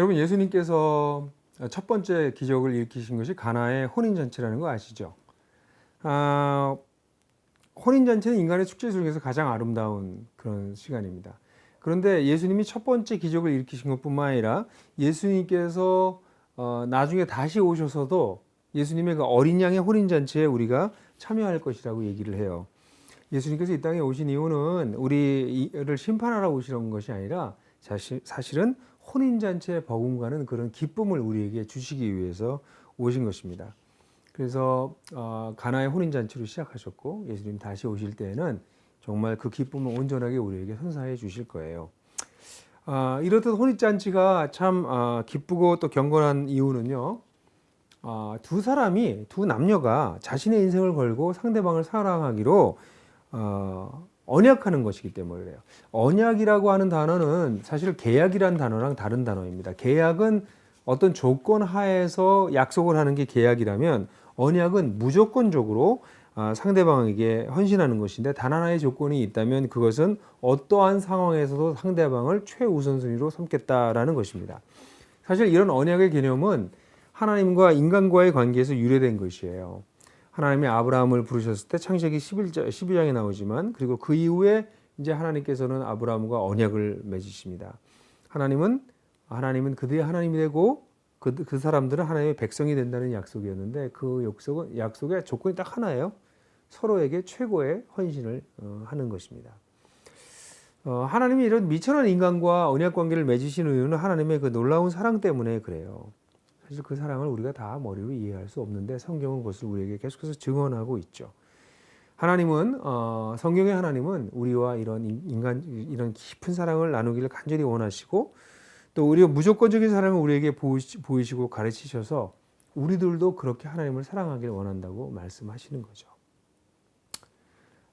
여러분 예수님께서 첫 번째 기적을 일으키신 것이 가나의 혼인 잔치라는 거 아시죠? 아, 혼인 잔치는 인간의 축제 중에서 가장 아름다운 그런 시간입니다. 그런데 예수님이 첫 번째 기적을 일으키신 것뿐만 아니라 예수님께서 어, 나중에 다시 오셔서도 예수님의 그 어린 양의 혼인 잔치에 우리가 참여할 것이라고 얘기를 해요. 예수님께서 이 땅에 오신 이유는 우리를 심판하러 오시는 것이 아니라 사실, 사실은 혼인잔치에 버금가는 그런 기쁨을 우리에게 주시기 위해서 오신 것입니다. 그래서 어, 가나의 혼인잔치로 시작하셨고 예수님 다시 오실 때에는 정말 그 기쁨을 온전하게 우리에게 선사해 주실 거예요. 아, 이렇듯 혼인잔치가 참 아, 기쁘고 또 경건한 이유는요. 아, 두 사람이 두 남녀가 자신의 인생을 걸고 상대방을 사랑하기로 어, 언약하는 것이기 때문에 그래요. 언약이라고 하는 단어는 사실 계약이라는 단어랑 다른 단어입니다. 계약은 어떤 조건 하에서 약속을 하는 게 계약이라면 언약은 무조건적으로 아, 상대방에게 헌신하는 것인데 단 하나의 조건이 있다면 그것은 어떠한 상황에서도 상대방을 최우선순위로 삼겠다라는 것입니다. 사실 이런 언약의 개념은 하나님과 인간과의 관계에서 유래된 것이에요. 하나님이 아브라함을 부르셨을 때 창세기 11장, 12장에 나오지만 그리고 그 이후에 이제 하나님께서는 아브라함과 언약을 맺으십니다. 하나님은 하나님은 그들의 하나님이 되고 그, 그 사람들은 하나님의 백성이 된다는 약속이었는데 그 약속은 약속의 조건이 딱 하나예요. 서로에게 최고의 헌신을 어, 하는 것입니다. 어, 하나님이 이런 미천한 인간과 언약 관계를 맺으시는 이유는 하나님의 그 놀라운 사랑 때문에 그래요. 사실 그 사랑을 우리가 다 머리로 이해할 수 없는데 성경은 그것을 우리에게 계속해서 증언하고 있죠. 하나님은 어, 성경의 하나님은 우리와 이런 인간 이런 깊은 사랑을 나누기를 간절히 원하시고 또 우리가 무조건적인 사랑을 우리에게 보이시고 가르치셔서 우리들도 그렇게 하나님을 사랑하기를 원한다고 말씀하시는 거죠.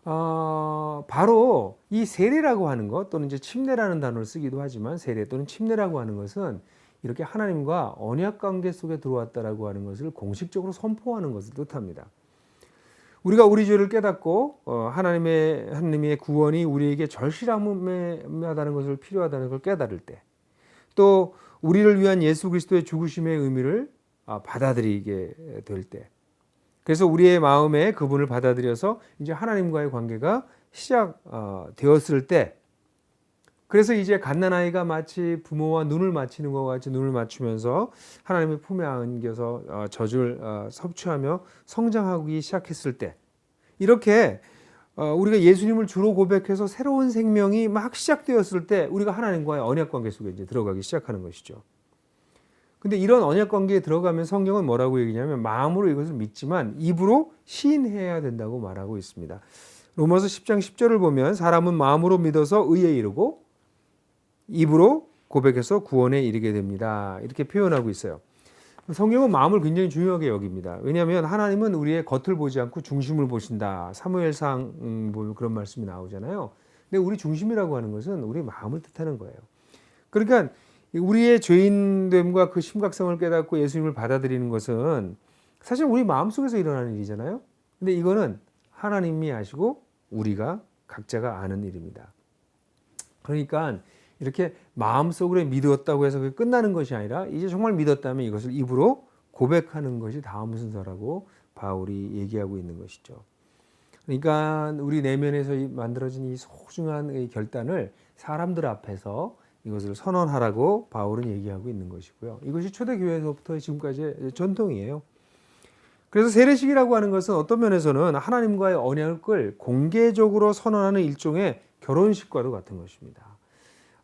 어, 바로 이 세례라고 하는 것 또는 이제 침례라는 단어를 쓰기도 하지만 세례 또는 침례라고 하는 것은 이렇게 하나님과 언약 관계 속에 들어왔다라고 하는 것을 공식적으로 선포하는 것을 뜻합니다. 우리가 우리 죄를 깨닫고 어, 하나님의 하나님의 구원이 우리에게 절실하다는 것을 필요하다는 걸 깨달을 때, 또 우리를 위한 예수 그리스도의 죽으심의 의미를 아, 받아들이게 될 때, 그래서 우리의 마음에 그분을 받아들여서 이제 하나님과의 관계가 시작되었을 어, 때 그래서 이제 갓난아이가 마치 부모와 눈을 맞추는 것 같이 눈을 맞추면서 하나님의 품에 안겨서 어, 젖을 어, 섭취하며 성장하기 시작했을 때 이렇게 어, 우리가 예수님을 주로 고백해서 새로운 생명이 막 시작되었을 때 우리가 하나님과의 언약 관계 속에 이제 들어가기 시작하는 것이죠. 근데 이런 언약 관계에 들어가면 성경은 뭐라고 얘기냐면 마음으로 이것을 믿지만 입으로 시인해야 된다고 말하고 있습니다. 로마서 10장 10절을 보면 사람은 마음으로 믿어서 의에 이르고 입으로 고백해서 구원에 이르게 됩니다. 이렇게 표현하고 있어요. 성경은 마음을 굉장히 중요하게 여깁니다. 왜냐하면 하나님은 우리의 겉을 보지 않고 중심을 보신다. 사무엘상 음, 보면 그런 말씀이 나오잖아요. 근데 우리 중심이라고 하는 것은 우리 마음을 뜻하는 거예요. 그러니까 우리의 죄인됨과 그 심각성을 깨닫고 예수님을 받아들이는 것은 사실 우리 마음 속에서 일어나는 일이잖아요. 근데 이거는 하나님이 아시고 우리가 각자가 아는 일입니다. 그러니까 이렇게 마음속으로 믿었다고 해서 그게 끝나는 것이 아니라 이제 정말 믿었다면 이것을 입으로 고백하는 것이 다음 순서라고 바울이 얘기하고 있는 것이죠. 그러니까 우리 내면에서 만들어진 이 소중한 결단을 사람들 앞에서 이것을 선언하라고 바울은 얘기하고 있는 것이고요. 이것이 초대교회에서부터 지금까지 전통이에요. 그래서 세례식이라고 하는 것은 어떤 면에서는 하나님과의 언약을 공개적으로 선언하는 일종의 결혼식과도 같은 것입니다.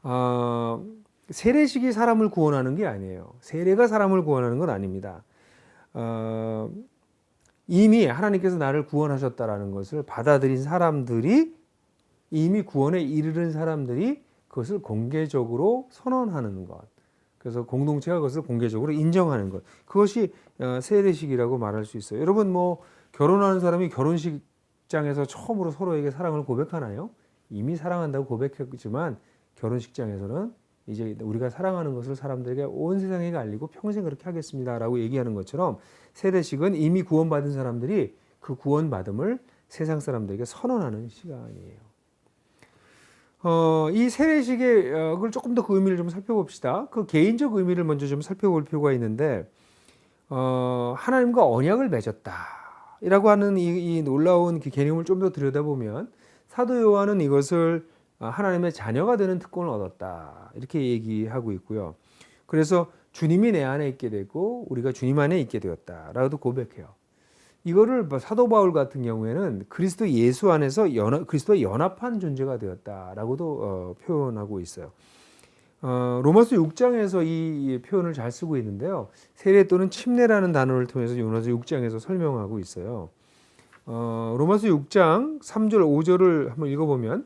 어, 세례식이 사람을 구원하는 게 아니에요. 세례가 사람을 구원하는 건 아닙니다. 어, 이미 하나님께서 나를 구원하셨다라는 것을 받아들인 사람들이 이미 구원에 이르는 사람들이 그것을 공개적으로 선언하는 것. 그래서 공동체가 그것을 공개적으로 인정하는 것. 그것이 어, 세례식이라고 말할 수 있어요. 여러분 뭐 결혼하는 사람이 결혼식장에서 처음으로 서로에게 사랑을 고백하나요? 이미 사랑한다고 고백했지만 결혼식장에서는 이제 우리가 사랑하는 것을 사람들에게 온 세상에 알리고 평생 그렇게 하겠습니다라고 얘기하는 것처럼 세례식은 이미 구원받은 사람들이 그 구원받음을 세상 사람들에게 선언하는 시간이에요. 어, 이 세례식의 어, 그걸 조금 더 그 의미를 좀 살펴봅시다. 그 개인적 의미를 먼저 좀 살펴볼 필요가 있는데 어, 하나님과 언약을 맺었다라고 하는 이, 이 놀라운 그 개념을 좀 더 들여다보면 사도 요한은 이것을 어, 하나님의 자녀가 되는 특권을 얻었다 이렇게 얘기하고 있고요. 그래서 주님이 내 안에 있게 되고 우리가 주님 안에 있게 되었다라고도 고백해요. 이거를 뭐 사도 바울 같은 경우에는 그리스도 예수 안에서 연합, 그리스도와 연합한 존재가 되었다라고도 어, 표현하고 있어요. 어, 로마서 6장에서 이, 이 표현을 잘 쓰고 있는데요. 세례 또는 침례라는 단어를 통해서 로마서 6장에서 설명하고 있어요. 어, 로마서 6장 3절 5절을 한번 읽어보면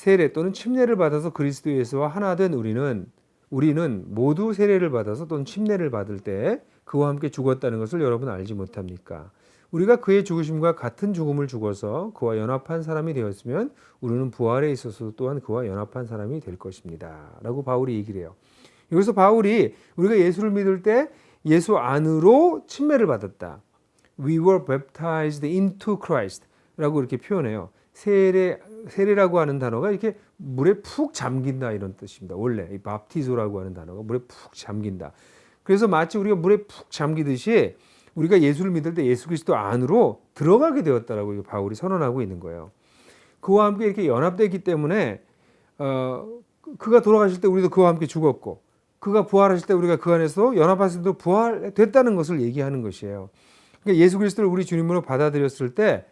세례 또는 침례를 받아서 그리스도 예수와 하나 된 우리는 우리는 모두 세례를 받아서 또는 침례를 받을 때 그와 함께 죽었다는 것을 여러분 알지 못합니까? 우리가 그의 죽으심과 같은 죽음을 죽어서 그와 연합한 사람이 되었으면 우리는 부활에 있어서 또한 그와 연합한 사람이 될 것입니다. 라고 바울이 얘기를 해요. 여기서 바울이 우리가 예수를 믿을 때 예수 안으로 침례를 받았다. We were baptized into Christ 라고 이렇게 표현해요. 세례, 세례라고 하는 단어가 이렇게 물에 푹 잠긴다 이런 뜻입니다. 원래 이 밥티소라고 하는 단어가 물에 푹 잠긴다. 그래서 마치 우리가 물에 푹 잠기듯이 우리가 예수를 믿을 때 예수 그리스도 안으로 들어가게 되었다라고 바울이 선언하고 있는 거예요. 그와 함께 이렇게 연합되기 때문에 어, 그가 돌아가실 때 우리도 그와 함께 죽었고 그가 부활하실 때 우리가 그 안에서 연합하실 때 부활됐다는 것을 얘기하는 것이에요. 그러니까 예수 그리스도를 우리 주님으로 받아들였을 때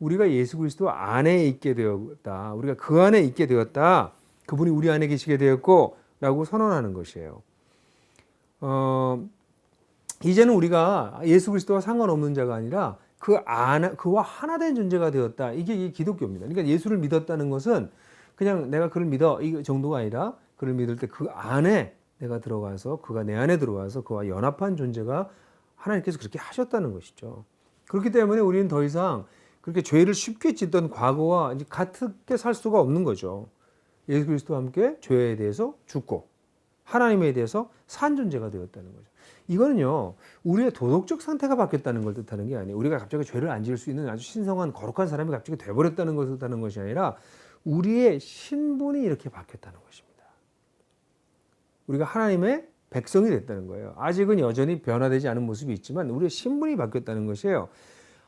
우리가 예수 그리스도 안에 있게 되었다. 우리가 그 안에 있게 되었다. 그분이 우리 안에 계시게 되었고 라고 선언하는 것이에요. 어, 이제는 우리가 예수 그리스도와 상관없는 자가 아니라 그 안, 그와 하나 된 존재가 되었다. 이게, 이게 기독교입니다. 그러니까 예수를 믿었다는 것은 그냥 내가 그를 믿어 이 정도가 아니라 그를 믿을 때 그 안에 내가 들어가서 그가 내 안에 들어와서 그와 연합한 존재가 하나님께서 그렇게 하셨다는 것이죠. 그렇기 때문에 우리는 더 이상 그렇게 죄를 쉽게 짓던 과거와 이제 같게 살 수가 없는 거죠. 예수 그리스도와 함께 죄에 대해서 죽고 하나님에 대해서 산 존재가 되었다는 거죠. 이거는요, 우리의 도덕적 상태가 바뀌었다는 걸 뜻하는 게 아니에요. 우리가 갑자기 죄를 안 지을 수 있는 아주 신성한 거룩한 사람이 갑자기 돼버렸다는 것을 뜻하는 것이 아니라 우리의 신분이 이렇게 바뀌었다는 것입니다. 우리가 하나님의 백성이 됐다는 거예요. 아직은 여전히 변화되지 않은 모습이 있지만 우리의 신분이 바뀌었다는 것이에요.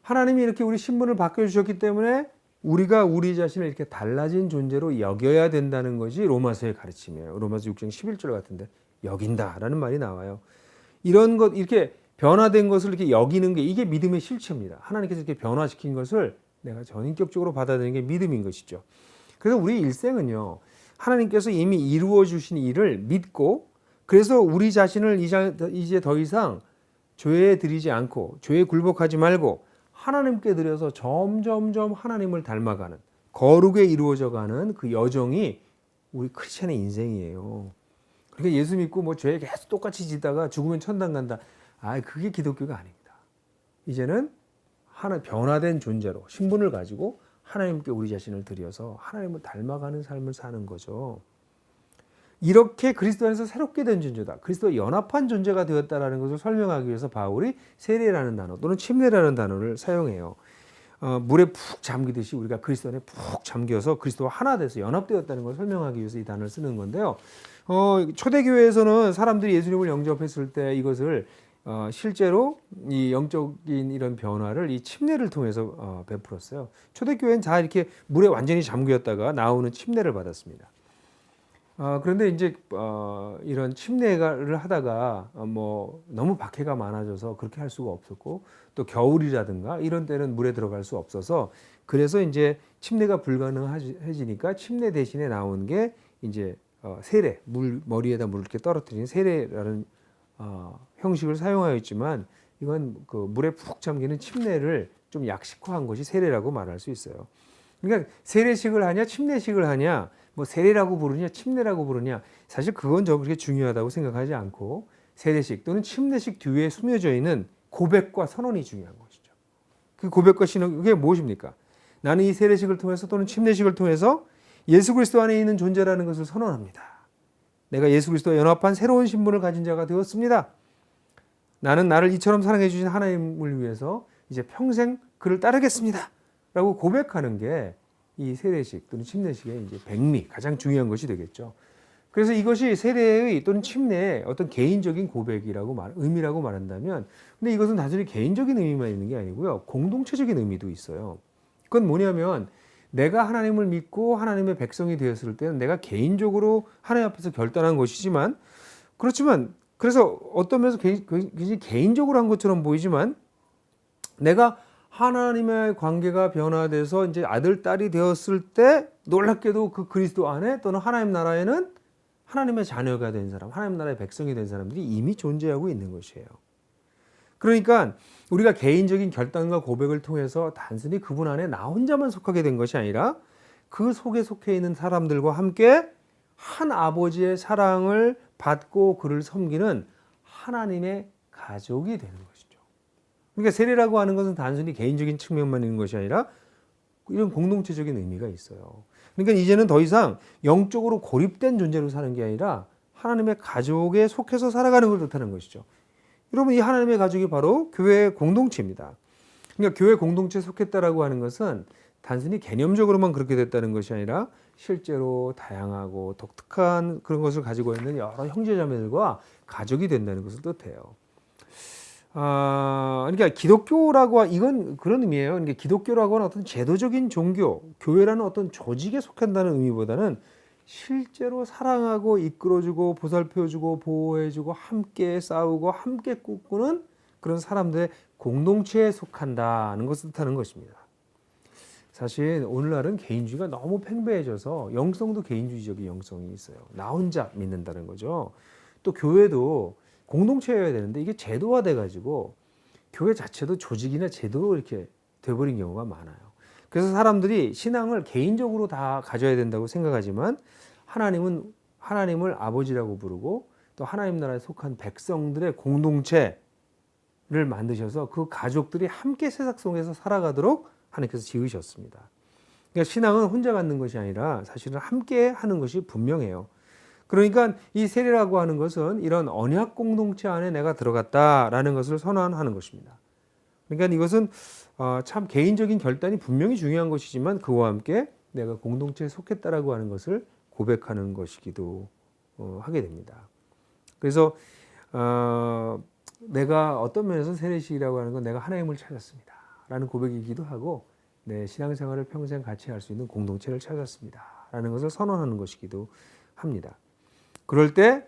하나님이 이렇게 우리 신분을 바꿔주셨기 때문에 우리가 우리 자신을 이렇게 달라진 존재로 여겨야 된다는 것이 로마서의 가르침이에요. 로마서 6장 11절 같은데 여긴다라는 말이 나와요. 이런 것 이렇게 변화된 것을 이렇게 여기는 게 이게 믿음의 실체입니다. 하나님께서 이렇게 변화시킨 것을 내가 전인격적으로 받아들이는 게 믿음인 것이죠. 그래서 우리 일생은요. 하나님께서 이미 이루어 주신 일을 믿고 그래서 우리 자신을 이제 더 이상 죄에 들이지 않고 죄에 굴복하지 말고 하나님께 드려서 점점점 하나님을 닮아가는 거룩에 이루어져 가는 그 여정이 우리 크리스천의 인생이에요. 그러니까 예수 믿고 뭐 죄에 계속 똑같이 지다가 죽으면 천당 간다. 아, 그게 기독교가 아닙니다. 이제는 하나 변화된 존재로 신분을 가지고 하나님께 우리 자신을 드려서 하나님을 닮아가는 삶을 사는 거죠. 이렇게 그리스도 안에서 새롭게 된 존재다. 그리스도와 연합한 존재가 되었다라는 것을 설명하기 위해서 바울이 세례라는 단어 또는 침례라는 단어를 사용해요. 어, 물에 푹 잠기듯이 우리가 그리스도 안에 푹 잠겨서 그리스도와 하나 돼서 연합되었다는 걸 설명하기 위해서 이 단어를 쓰는 건데요. 어, 초대교회에서는 사람들이 예수님을 영접했을 때 이것을 어, 실제로 이 영적인 이런 변화를 이 침례를 통해서 어, 베풀었어요. 초대교회는 다 이렇게 물에 완전히 잠겼다가 나오는 침례를 받았습니다. 어, 그런데 이제 어, 이런 침례를 하다가 어, 뭐 너무 박해가 많아져서 그렇게 할 수가 없었고 또 겨울이라든가 이런 때는 물에 들어갈 수 없어서 그래서 이제 침례가 불가능해지니까 침례 대신에 나온 게 이제 어, 세례, 물 머리에다 물을 이렇게 떨어뜨리는 세례라는 어, 형식을 사용하였지만 이건 그 물에 푹 잠기는 침례를 좀 약식화한 것이 세례라고 말할 수 있어요. 그러니까 세례식을 하냐, 침례식을 하냐, 뭐 세례라고 부르냐, 침례라고 부르냐, 사실 그건 저 그렇게 중요하다고 생각하지 않고 세례식 또는 침례식 뒤에 숨겨져 있는 고백과 선언이 중요한 것이죠. 그 고백과 신앙 그게 무엇입니까? 나는 이 세례식을 통해서 또는 침례식을 통해서 예수 그리스도 안에 있는 존재라는 것을 선언합니다. 내가 예수 그리스도와 연합한 새로운 신분을 가진 자가 되었습니다. 나는 나를 이처럼 사랑해 주신 하나님을 위해서 이제 평생 그를 따르겠습니다. 라고 고백하는 게 이 세례식 또는 침례식의 이제 백미 가장 중요한 것이 되겠죠. 그래서 이것이 세례의 또는 침례의 어떤 개인적인 고백이라고 말, 의미라고 말한다면, 근데 이것은 단순히 개인적인 의미만 있는 게 아니고요, 공동체적인 의미도 있어요. 그건 뭐냐면 내가 하나님을 믿고 하나님의 백성이 되었을 때는 내가 개인적으로 하나님 앞에서 결단한 것이지만, 그렇지만 그래서 어떤 면에서 개- 굉장히 개인적으로 한 것처럼 보이지만 내가 하나님의 관계가 변화돼서 이제 아들 딸이 되었을 때 놀랍게도 그 그리스도 안에 또는 하나님 나라에는 하나님의 자녀가 된 사람, 하나님 나라의 백성이 된 사람들이 이미 존재하고 있는 것이에요. 그러니까 우리가 개인적인 결단과 고백을 통해서 단순히 그분 안에 나 혼자만 속하게 된 것이 아니라 그 속에 속해 있는 사람들과 함께 한 아버지의 사랑을 받고 그를 섬기는 하나님의 가족이 되는 것이죠. 그러니까 세례라고 하는 것은 단순히 개인적인 측면만 있는 것이 아니라 이런 공동체적인 의미가 있어요. 그러니까 이제는 더 이상 영적으로 고립된 존재로 사는 게 아니라 하나님의 가족에 속해서 살아가는 걸 뜻하는 것이죠. 여러분 이 하나님의 가족이 바로 교회의 공동체입니다. 그러니까 교회 공동체에 속했다라고 하는 것은 단순히 개념적으로만 그렇게 됐다는 것이 아니라 실제로 다양하고 독특한 그런 것을 가지고 있는 여러 형제자매들과 가족이 된다는 것을 뜻해요. 아, 그러니까 기독교라고 하- 이건 그런 의미예요. 그러니까 기독교라고 하는 어떤 제도적인 종교, 교회라는 어떤 조직에 속한다는 의미보다는 실제로 사랑하고 이끌어주고 보살펴주고 보호해주고 함께 싸우고 함께 꿈꾸는 그런 사람들의 공동체에 속한다는 것을 뜻하는 것입니다. 사실 오늘날은 개인주의가 너무 팽배해져서 영성도 개인주의적인 영성이 있어요. 나 혼자 믿는다는 거죠. 또 교회도 공동체여야 되는데 이게 제도화돼 가지고 교회 자체도 조직이나 제도로 이렇게 돼버린 경우가 많아요. 그래서 사람들이 신앙을 개인적으로 다 가져야 된다고 생각하지만 하나님은 하나님을 아버지라고 부르고 또 하나님 나라에 속한 백성들의 공동체를 만드셔서 그 가족들이 함께 세상 속에서 살아가도록 하나님께서 지으셨습니다. 그러니까 신앙은 혼자 갖는 것이 아니라 사실은 함께 하는 것이 분명해요. 그러니까 이 세례라고 하는 것은 이런 언약 공동체 안에 내가 들어갔다라는 것을 선언하는 것입니다. 그러니까 이것은 어, 참 개인적인 결단이 분명히 중요한 것이지만 그와 함께 내가 공동체에 속했다라고 하는 것을 고백하는 것이기도 어, 하게 됩니다. 그래서 어, 내가 어떤 면에서 세례식이라고 하는 건 내가 하나님을 찾았습니다 라는 고백이기도 하고 내 신앙생활을 평생 같이 할 수 있는 공동체를 찾았습니다 라는 것을 선언하는 것이기도 합니다. 그럴 때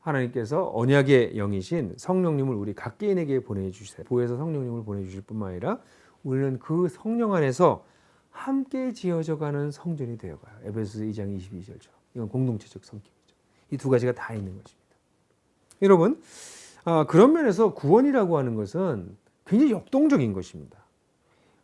하나님께서 언약의 영이신 성령님을 우리 각 개인에게 보내주세요. 보혜서 성령님을 보내주실 뿐만 아니라 우리는 그 성령 안에서 함께 지어져가는 성전이 되어가요. 에베소서 2장 22절처럼. 이건 공동체적 성격이죠. 이 두 가지가 다 있는 것입니다. 여러분, 아, 그런 면에서 구원이라고 하는 것은 굉장히 역동적인 것입니다.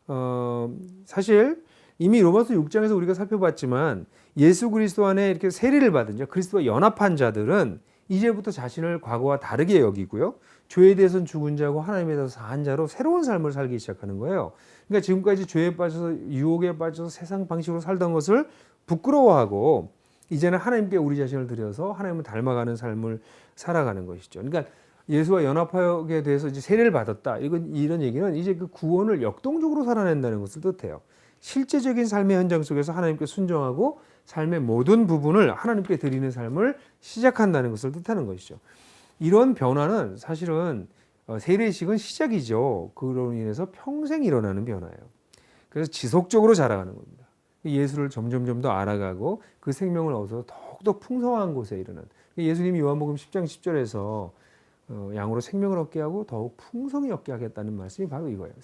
어, 사실 이미 로마서 6장에서 우리가 살펴봤지만 예수 그리스도 안에 이렇게 세례를 받은 자, 그리스도와 연합한 자들은 이제부터 자신을 과거와 다르게 여기고요. 죄에 대해서는 죽은 자고 하나님에 대해서 사한 자로 새로운 삶을 살기 시작하는 거예요. 그러니까 지금까지 죄에 빠져서 유혹에 빠져서 세상 방식으로 살던 것을 부끄러워하고 이제는 하나님께 우리 자신을 들여서 하나님을 닮아가는 삶을 살아가는 것이죠. 그러니까 예수와 연합하게 돼서 이제 세례를 받았다. 이건 이런 얘기는 이제 그 구원을 역동적으로 살아낸다는 것을 뜻해요. 실제적인 삶의 현장 속에서 하나님께 순종하고 삶의 모든 부분을 하나님께 드리는 삶을 시작한다는 것을 뜻하는 것이죠. 이런 변화는 사실은 어, 세례식은 시작이죠. 그로 인해서 평생 일어나는 변화예요. 그래서 지속적으로 자라가는 겁니다. 예수를 점점점 더 알아가고 그 생명을 얻어서 더욱더 풍성한 곳에 이르는 예수님이 요한복음 10장 10절에서 어, 양으로 생명을 얻게 하고 더욱 풍성히 얻게 하겠다는 말씀이 바로 이거예요.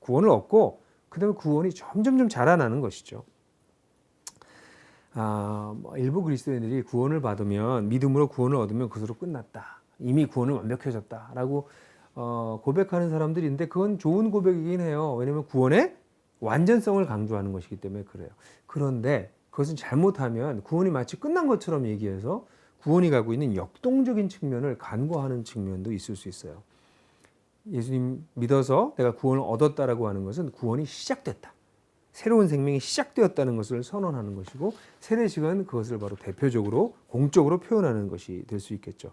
구원을 얻고 그다음에 구원이 점점점 자라나는 것이죠. 아, 뭐 일부 그리스도인들이 구원을 받으면 믿음으로 구원을 얻으면 그것으로 끝났다. 이미 구원은 완벽해졌다라고 어, 고백하는 사람들이 있는데 그건 좋은 고백이긴 해요. 왜냐하면 구원의 완전성을 강조하는 것이기 때문에 그래요. 그런데 그것은 잘못하면 구원이 마치 끝난 것처럼 얘기해서 구원이 가고 있는 역동적인 측면을 간과하는 측면도 있을 수 있어요. 예수님 믿어서 내가 구원을 얻었다라고 하는 것은 구원이 시작됐다. 새로운 생명이 시작되었다는 것을 선언하는 것이고 세례식은 그것을 바로 대표적으로 공적으로 표현하는 것이 될 수 있겠죠.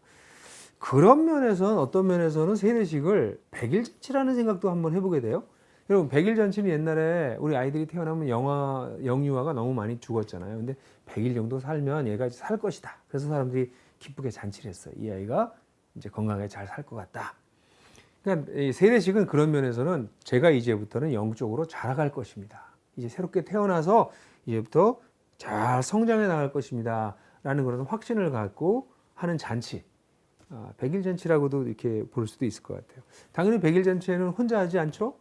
그런 면에서는 어떤 면에서는 세례식을 백일잔치라는 생각도 한번 해보게 돼요. 여러분 백일 잔치는 옛날에 우리 아이들이 태어나면 영아 영유아가 너무 많이 죽었잖아요. 근데 100일 정도 살면 얘가 살 것이다. 그래서 사람들이 기쁘게 잔치를 했어요. 이 아이가 이제 건강하게 잘 살 것 같다. 그러니까 이 세례식은 그런 면에서는 제가 이제부터는 영적으로 자라갈 것입니다. 이제 새롭게 태어나서 이제부터 잘 성장해 나갈 것입니다. 라는 그런 확신을 갖고 하는 잔치. 아, 백일 잔치라고도 이렇게 볼 수도 있을 것 같아요. 당연히 백일 잔치에는 혼자 하지 않죠?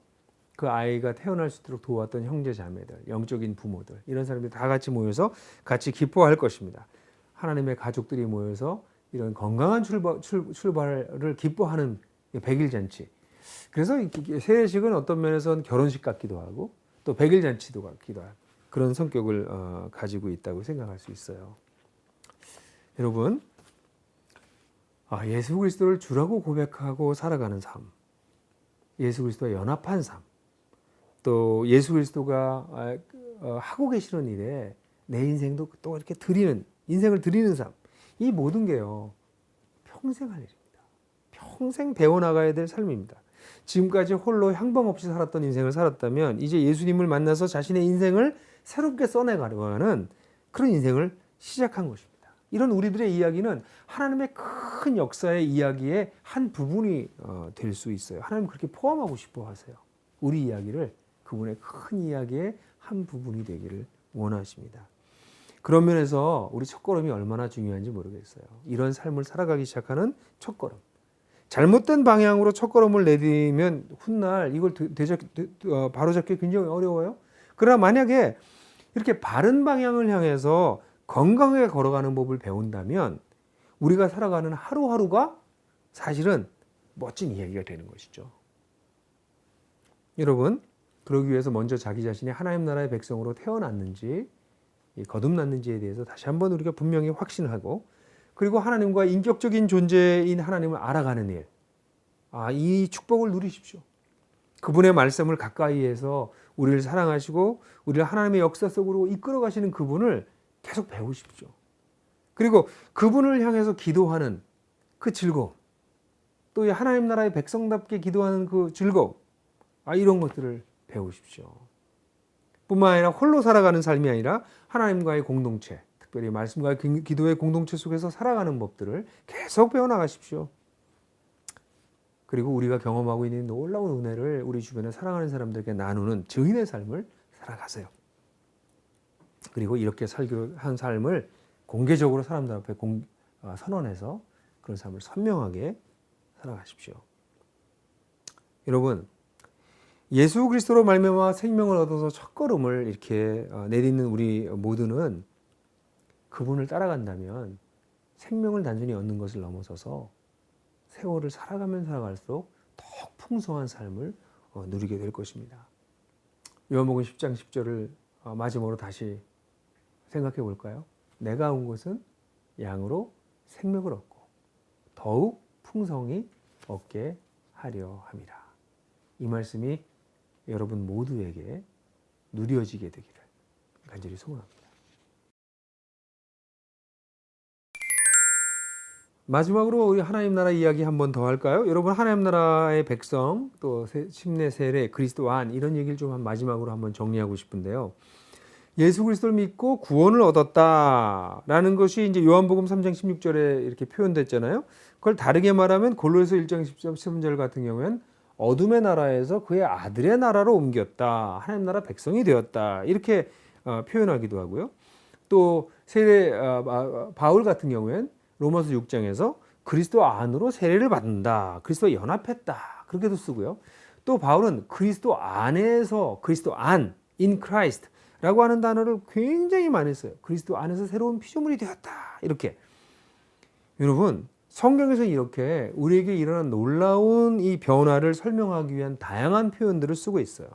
그 아이가 태어날 수 있도록 도왔던 형제 자매들, 영적인 부모들 이런 사람들이 다 같이 모여서 같이 기뻐할 것입니다. 하나님의 가족들이 모여서 이런 건강한 출발, 출, 출발을 기뻐하는 백일 잔치. 그래서 이 세례식은 어떤 면에서는 결혼식 같기도 하고 또 백일 잔치도 같기도 하고 그런 성격을 어, 가지고 있다고 생각할 수 있어요. 여러분, 아, 예수 그리스도를 주라고 고백하고 살아가는 삶, 예수 그리스도와 연합한 삶, 또 예수 그리스도가 아, 어, 하고 계시는 일에 내 인생도 또 이렇게 드리는 인생을 드리는 삶, 이 모든 게요 평생 할 일입니다. 평생 배워나가야 될 삶입니다. 지금까지 홀로 향방 없이 살았던 인생을 살았다면 이제 예수님을 만나서 자신의 인생을 새롭게 써내가려고 하는 그런 인생을 시작한 것입니다. 이런 우리들의 이야기는 하나님의 큰 역사의 이야기의 한 부분이 어, 될수 있어요. 하나님 그렇게 포함하고 싶어 하세요. 우리 이야기를 그분의 큰 이야기의 한 부분이 되기를 원하십니다. 그런 면에서 우리 첫걸음이 얼마나 중요한지 모르겠어요. 이런 삶을 살아가기 시작하는 첫걸음. 잘못된 방향으로 첫걸음을 내디면 훗날 이걸 되잡, 어, 바로잡기 굉장히 어려워요. 그러나 만약에 이렇게 바른 방향을 향해서 건강하게 걸어가는 법을 배운다면 우리가 살아가는 하루하루가 사실은 멋진 이야기가 되는 것이죠. 여러분, 그러기 위해서 먼저 자기 자신이 하나님 나라의 백성으로 태어났는지 거듭났는지에 대해서 다시 한번 우리가 분명히 확신하고 그리고 하나님과 인격적인 존재인 하나님을 알아가는 일. 아, 이 축복을 누리십시오. 그분의 말씀을 가까이에서 우리를 사랑하시고 우리를 하나님의 역사 속으로 이끌어 가시는 그분을 계속 배우십시오. 그리고 그분을 향해서 기도하는 그 즐거움. 또 하나님 나라의 백성답게 기도하는 그 즐거움. 아, 이런 것들을 배우십시오. 뿐만 아니라 홀로 살아가는 삶이 아니라 하나님과의 공동체, 특별히 말씀과 기도의 공동체 속에서 살아가는 법들을 계속 배워나가십시오. 그리고 우리가 경험하고 있는 놀라운 은혜를 우리 주변에 사랑하는 사람들에게 나누는 증인의 삶을 살아가세요. 그리고 이렇게 살기로 한 삶을 공개적으로 사람들 앞에 공, 어, 선언해서 그런 삶을 선명하게 살아가십시오. 여러분, 예수 그리스도로 말미암아 생명을 얻어서 첫 걸음을 이렇게 어, 내딛는 우리 모두는 그분을 따라간다면 생명을 단순히 얻는 것을 넘어서서 세월을 살아가면 살아갈수록 더욱 풍성한 삶을 어, 누리게 될 것입니다. 요한복음 10장 10절을 어, 마지막으로 다시 생각해 볼까요? 내가 온 것은 양으로 생명을 얻고 더욱 풍성히 얻게 하려 함이라. 이 말씀이 여러분 모두에게 누려지게 되기를 간절히 소원합니다. 마지막으로 우리 하나님 나라 이야기 한 번 더 할까요? 여러분 하나님 나라의 백성 또 침례 세례 그리스도 안 이런 얘기를 좀 마지막으로 한번 정리하고 싶은데요. 예수 그리스도를 믿고 구원을 얻었다라는 것이 이제 요한복음 3장 16절에 이렇게 표현됐잖아요. 그걸 다르게 말하면 골로에서 1장 17절 같은 경우에는 어둠의 나라에서 그의 아들의 나라로 옮겼다. 하나님 나라 백성이 되었다. 이렇게 어, 표현하기도 하고요. 또 세례 어, 바울 같은 경우에는 로마서 6장에서 그리스도 안으로 세례를 받는다. 그리스도 연합했다. 그렇게도 쓰고요. 또 바울은 그리스도 안에서 그리스도 안, in Christ라고 하는 단어를 굉장히 많이 써요. 그리스도 안에서 새로운 피조물이 되었다. 이렇게. 여러분, 성경에서 이렇게 우리에게 일어난 놀라운 이 변화를 설명하기 위한 다양한 표현들을 쓰고 있어요.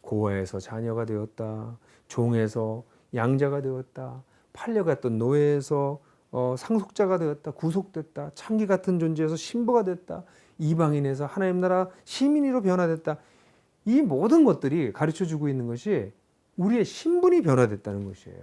고아에서 자녀가 되었다. 종에서 양자가 되었다. 팔려갔던 노예에서 어, 상속자가 되었다. 구속됐다. 창기 같은 존재에서 신부가 됐다. 이방인에서 하나님 나라 시민으로 변화됐다. 이 모든 것들이 가르쳐 주고 있는 것이 우리의 신분이 변화됐다는 것이에요.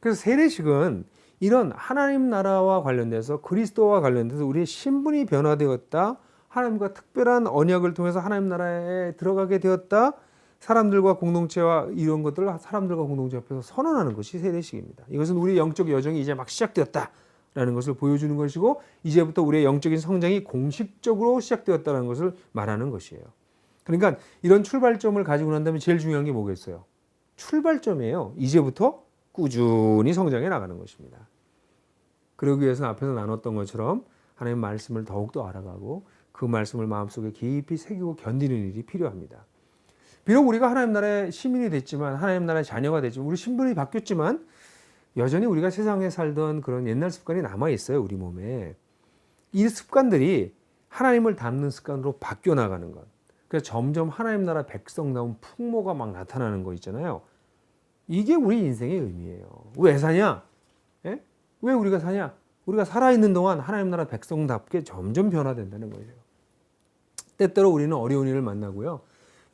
그래서 세례식은 이런 하나님 나라와 관련돼서 그리스도와 관련돼서 우리의 신분이 변화되었다 하나님과 특별한 언약을 통해서 하나님 나라에 들어가게 되었다. 사람들과 공동체와 이런 것들을 사람들과 공동체 앞에서 선언하는 것이 세례식입니다. 이것은 우리 영적 여정이 이제 막 시작되었다라는 것을 보여주는 것이고 이제부터 우리의 영적인 성장이 공식적으로 시작되었다는 것을 말하는 것이에요. 그러니까 이런 출발점을 가지고 난 다음에 제일 중요한 게 뭐겠어요? 출발점이에요. 이제부터 꾸준히 성장해 나가는 것입니다. 그러기 위해서 앞에서 나눴던 것처럼 하나님 말씀을 더욱더 알아가고 그 말씀을 마음속에 깊이 새기고 견디는 일이 필요합니다. 비록 우리가 하나님 나라의 시민이 됐지만 하나님 나라의 자녀가 됐지만 우리 신분이 바뀌었지만 여전히 우리가 세상에 살던 그런 옛날 습관이 남아 있어요 우리 몸에. 이 습관들이 하나님을 닮는 습관으로 바뀌어 나가는 것. 그래서 점점 하나님 나라 백성다운 풍모가 막 나타나는 거 있잖아요. 이게 우리 인생의 의미예요. 왜 사냐? 예? 왜 우리가 사냐? 우리가 살아있는 동안 하나님 나라 백성답게 점점 변화된다는 거예요. 때때로 우리는 어려운 일을 만나고요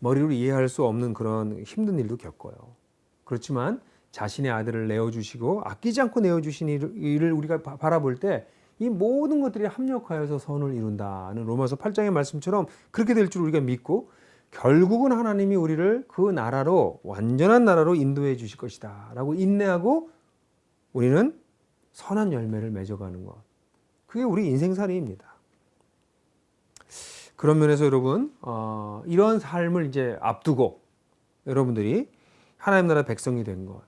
머리로 이해할 수 없는 그런 힘든 일도 겪어요. 그렇지만 자신의 아들을 내어주시고 아끼지 않고 내어주신 일- 일을 우리가 바- 바라볼 때 이 모든 것들이 합력하여서 선을 이룬다는 로마서 8장의 말씀처럼 그렇게 될 줄 우리가 믿고 결국은 하나님이 우리를 그 나라로 완전한 나라로 인도해 주실 것이다 라고 인내하고 우리는 선한 열매를 맺어가는 것 그게 우리 인생살이입니다. 그런 면에서 여러분 어, 이런 삶을 이제 앞두고 여러분들이 하나님 나라 백성이 된 것,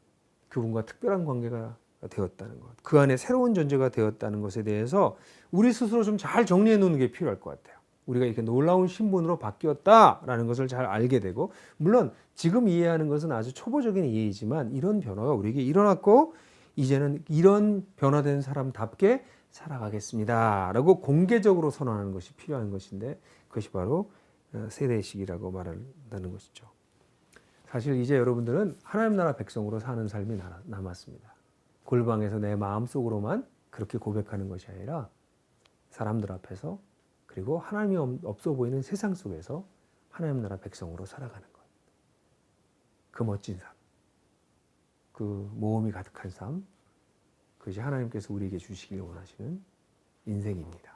그분과 특별한 관계가 되었다는 것, 그 안에 새로운 존재가 되었다는 것에 대해서 우리 스스로 좀 잘 정리해 놓는 게 필요할 것 같아요. 우리가 이렇게 놀라운 신분으로 바뀌었다라는 것을 잘 알게 되고 물론 지금 이해하는 것은 아주 초보적인 이해이지만 이런 변화가 우리에게 일어났고 이제는 이런 변화된 사람답게 살아가겠습니다 라고 공개적으로 선언하는 것이 필요한 것인데 그것이 바로 어, 세례식이라고 말한다는 것이죠. 사실 이제 여러분들은 하나님 나라 백성으로 사는 삶이 나- 남았습니다. 골방에서 내 마음 속으로만 그렇게 고백하는 것이 아니라 사람들 앞에서 그리고 하나님이 없- 없어 보이는 세상 속에서 하나님 나라 백성으로 살아가는 것. 그 멋진 삶, 그 모험이 가득한 삶, 그것이 하나님께서 우리에게 주시길 원하시는 인생입니다.